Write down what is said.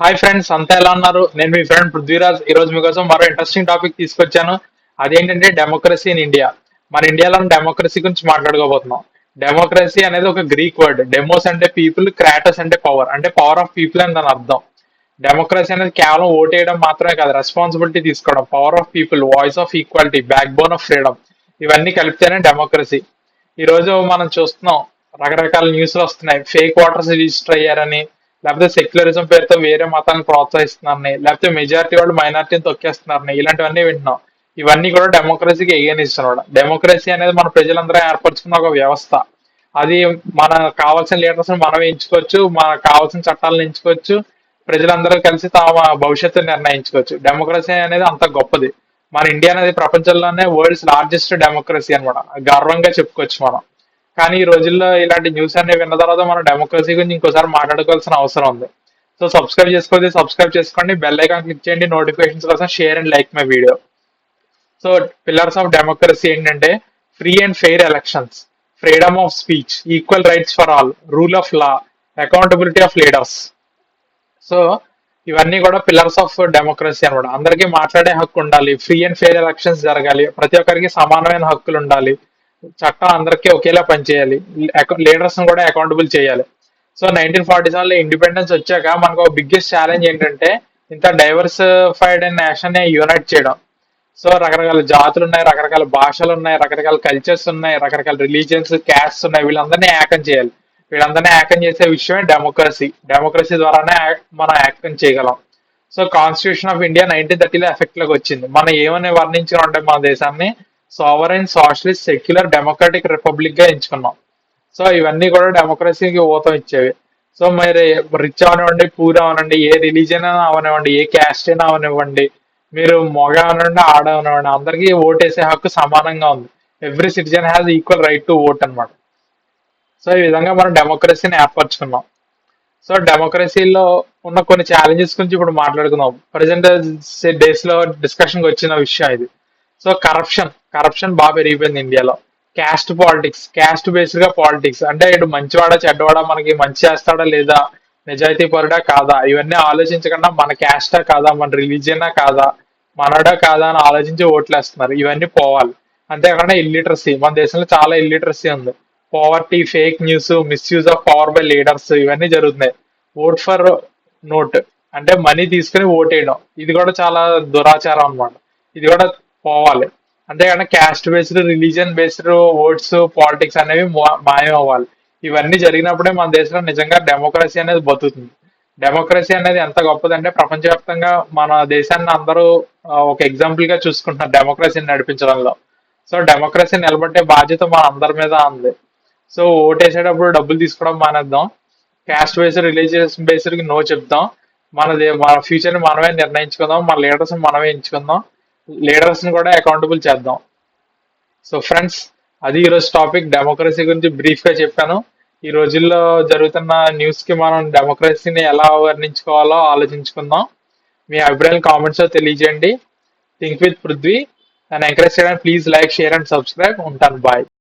Hi friends అంతా ఎలా ఉన్నారు? నేను మీ ఫ్రెండ్ పృథ్వీరాజ్. ఈ రోజు మీకోసం మరో ఇంట్రెస్టింగ్ టాపిక్ తీసుకొచ్చాను. అదేంటంటే డెమోక్రసీ ఇన్ ఇండియా మన ఇండియాలో డెమోక్రసీ గురించి మాట్లాడుకోబోతున్నాం. డెమోక్రసీ అనేది ఒక గ్రీక్ వర్డ్ డెమోస్ అంటే పీపుల్ క్రాటస్ అంటే పవర్ అంటే పవర్ ఆఫ్ పీపుల్ అని దాని అర్థం. డెమోక్రసీ అనేది కేవలం ఓటేయడం మాత్రమే కాదు రెస్పాన్సిబిలిటీ తీసుకోవడం. Power of people voice of equality backbone of freedom ఇవన్నీ కలిపితేనే డెమోక్రసీ ఈ రోజు మనం చూస్తున్నాం రకరకాల న్యూస్లు వస్తున్నాయి. ఫేక్ ఓటర్స్ రిజిస్టర్ అయ్యారని లేకపోతే సెక్యులరిజం పేరుతో వేరే మతాన్ని ప్రోత్సహిస్తున్నారని లేకపోతే మెజారిటీ వాళ్ళు మైనారిటీని తొక్కేస్తున్నారని ఇలాంటివన్నీ వింటున్నాం. ఇవన్నీ కూడా డెమోక్రసీకి ఎగనిస్ట్ డెమోక్రసీ అనేది మన ప్రజలందరూ ఏర్పరచుకున్న ఒక వ్యవస్థ. అది మన కావాల్సిన లీడర్స్ మనం ఎంచుకోవచ్చు మనకు కావాల్సిన చట్టాలను ఎంచుకోవచ్చు ప్రజలందరూ కలిసి తమ భవిష్యత్తు నిర్ణయించుకోవచ్చు. డెమోక్రసీ అనేది అంత గొప్పది. మన ఇండియా అనేది ప్రపంచంలోనే వరల్డ్స్ లార్జెస్ట్ డెమోక్రసీ అనమాట. గర్వంగా చెప్పుకోవచ్చు మనం. కానీ ఈ రోజుల్లో ఇలాంటి న్యూస్ అన్ని విన్న తర్వాత మనం డెమోక్రసీ గురించి ఇంకోసారి మాట్లాడుకోవాల్సిన అవసరం ఉంది. సో సబ్స్క్రైబ్ చేసుకోండి సబ్స్క్రైబ్ చేసుకోండి బెల్ ఐకాన్ క్లిక్ చేయండి నోటిఫికేషన్స్ కోసం share and like my video so pillars of democracy ఏంటంటే free and fair elections freedom of speech equal rights for all rule of law accountability of leaders so ఇవన్నీ కూడా pillars of democracy అనమాట అందరికీ మాట్లాడే హక్కు ఉండాలి. Free and fair elections జరగాలి. ప్రతి ఒక్కరికి సమానమైన హక్కులు ఉండాలి. చట్టం అందరికీ ఒకేలా పనిచేయాలి లీడర్స్ కూడా అకౌంటబుల్ చేయాలి. సో నైన్టీన్ ఫార్టీ సెవెన్లో ఇండిపెండెన్స్ వచ్చాక మనకు బిగ్గెస్ట్ ఛాలెంజ్ ఏంటంటే ఇంత డైవర్సిఫైడ్ అండ్ నేషన్ యునైట్ చేయడం. సో రకరకాల జాతులు ఉన్నాయి రకరకాల భాషలు ఉన్నాయి రకరకాల కల్చర్స్ ఉన్నాయి రకరకాల రిలీజియన్స్ క్యాస్ట్ ఉన్నాయి. వీళ్ళందరినీ యాకం చేయాలి. వీళ్ళందరినీ యాకం చేసే విషయమే డెమోక్రసీ డెమోక్రసీ ద్వారానే యాక్- మనం ఏకం చేయగలం. So constitution of India nineteen థర్టీలో ఎఫెక్ట్లోకి వచ్చింది. మనం ఏమని వర్ణించామంటే మన దేశాన్ని సావరైన్ సోషలిస్ట్ సెక్యులర్ డెమోక్రటిక్ రిపబ్లిక్గా ఎంచుకున్నాం. సో ఇవన్నీ కూడా డెమోక్రసీకి ఊతం ఇచ్చేవి. సో మరి రిచ్ అవనివ్వండి పూర్ అవనండి ఏ రిలీజన్ అయినా అవనివ్వండి ఏ క్యాస్ట్ అయినా అవనివ్వండి మీరు మగ అవనండి ఆడ అవనివ్వండి అందరికీ ఓటేసే హక్కు సమానంగా ఉంది. Every citizen has equal right to vote అనమాట సో ఈ విధంగా మనం డెమోక్రసీని ఏర్పరచుకున్నాం. సో డెమోక్రసీలో ఉన్న కొన్ని ఛాలెంజెస్ గురించి ఇప్పుడు మాట్లాడుకుందాం. ప్రజెంట్ డేస్లో డిస్కషన్కి వచ్చిన విషయం ఇది. సో కరప్షన్ కరప్షన్ బాగా పెరిగిపోయింది ఇండియాలో. క్యాస్ట్ పాలిటిక్స్ క్యాస్ట్ బేస్డ్గా పాలిటిక్స్ అంటే ఇటు మంచివాడా చెడ్డవాడా మనకి మంచి చేస్తాడా లేదా? నిజాయితీ పరుడా కాదా? ఇవన్నీ ఆలోచించకుండా మన క్యాస్టా కాదా? మన రిలీజియనా కాదా? మనడా కాదా అని ఆలోచించి ఓట్లేస్తున్నారు. ఇవన్నీ పోవాలి. అంతేకాకుండా ఇల్లిటరసీ మన దేశంలో చాలా ఇల్లిటరసీ ఉంది. Poverty fake news misuse of power by leaders ఇవన్నీ జరుగుతున్నాయి. ఓట్ ఫర్ నోట్ అంటే మనీ తీసుకుని ఓటేయడం. ఇది కూడా చాలా దురాచారం అనమాట ఇది కూడా పోవాలి. అంతేగాని caste based religion based votes politics అనేవి మా- మాయం అవ్వాలి. ఇవన్నీ జరిగినప్పుడే మన దేశంలో నిజంగా డెమోక్రసీ అనేది బతుకుతుంది. డెమోక్రసీ అనేది ఎంత గొప్పదంటే ప్రపంచవ్యాప్తంగా మన దేశాన్ని అందరూ ఒక ఎగ్జాంపుల్గా చూసుకుంటున్నారు డెమోక్రసీని నడిపించడంలో. సో డెమోక్రసీ నిలబట్టే బాధ్యత మన అందరి మీద ఉంది. సో ఓటేసేటప్పుడు డబ్బులు తీసుకోవడం మానేద్దాం. క్యాస్ట్ బేస్డ్ రిలీజియస్ బేస్డ్కి నో చెప్దాం మన మన ఫ్యూచర్ని మనమే నిర్ణయించుకుందాం. మన లీడర్స్ మనమే ఎంచుకుందాం. లీడర్స్ని కూడా అకౌంటబుల్ చేద్దాం. సో ఫ్రెండ్స్ అది ఈరోజు టాపిక్ డెమోక్రసీ గురించి బ్రీఫ్గా చెప్పాను. ఈ రోజుల్లో జరుగుతున్న న్యూస్కి మనం డెమోక్రసీని ఎలా వర్ణించుకోవాలో ఆలోచించుకుందాం. మీ అభిప్రాయాలు కామెంట్స్లో తెలియజేయండి. థింక్ విత్ పృథ్వీ నన్ను ఎంకరేజ్ చేయడానికి please like share and subscribe ఉంటాను. బాయ్